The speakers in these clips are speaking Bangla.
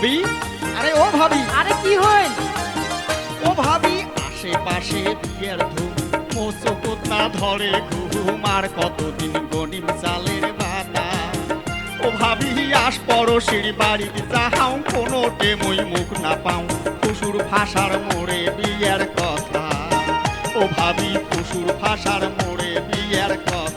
ভাবি? আরে ও ভাবি। আরে কি হইল ও ভাবি আশেপাশে বিয়ের ধুম মোসো কোথা ধরে ঘুম আর কতদিন গনিম চালের বাতা। ও ভাবি আস পড়শির বাড়িতে যাহাও কোনো টেমই মুখ না পাও কুসুর ভাষার মোড়ে বিয়ের কথা। ও ভাবি কুসুর ভাষার মোড়ে বিয়ের কথা।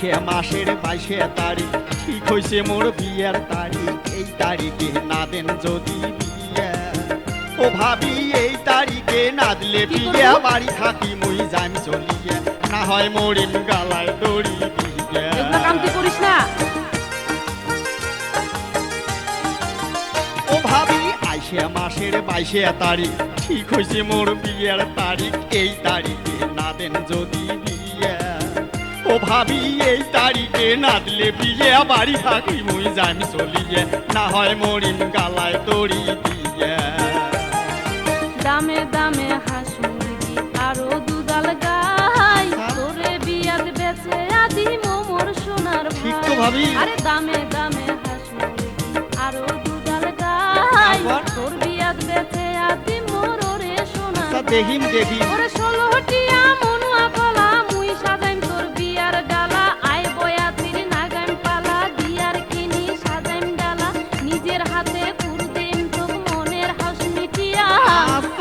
আইসে মাসের বাইশে তারিখ। ঠিক হইছে মোর বিয়ের তারিখ। এই তারিখে না দেন যদি বিয়ে। ও ভাবি এই তারিখে না দিলে বিয়ে? বাড়ি থাকি মুই জানি চলিয়ে। না হয় মরিন গালায় দড়ি করিস না। ও ভাবি আইসে মাসের বাইশে তারিখ। ঠিক হয়েছে মোর বিয়ের তারিখ। এই তারিখে না দেন যদি বিয়ে। ও ভাবি এই তারিখে না দিলে বিয়ে বাড়ি থাকি মুই জানি চলিয়ে না হয় মরিন গালায় দড়ি দিয়ে দামে দামে হাঁস মুরগি আরও দুধাল গাই। তোরে বিয়াত বেচে আদি মোমর সোনার ঠিক তো ভাবি। আরে দামে দামে হাঁস মুরগি আরও গাই তোর বিয়াত বেচে আদি মোর সোনার তা ভাই।